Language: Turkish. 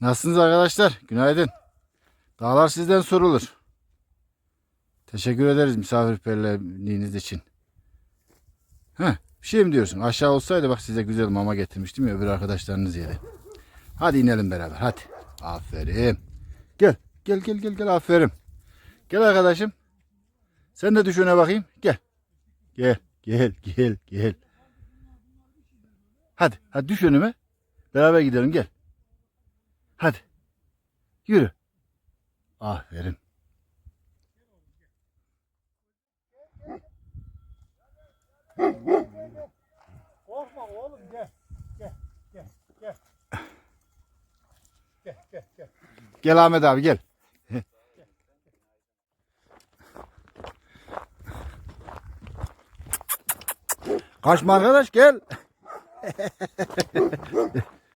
Nasılsınız arkadaşlar? Günaydın. Dağlar sizden sorulur. Teşekkür ederiz misafirperverliğiniz için. Heh, bir şey mi diyorsun? Aşağı olsaydı bak size güzel mama getirmiştim ya öbür arkadaşlarınız yedi. Hadi inelim beraber hadi. Aferin. Gel gel gel gel gel aferin. Gel arkadaşım. Sen de düş öne bakayım. Gel. Gel gel gel gel. Hadi hadi düş önüme. Beraber gidelim gel. Hadi. Yürü. Aferin. Korkma oğlum gel. Gel gel gel. Gel gel gel. Gel Ahmet abi gel. Kaçma arkadaş gel.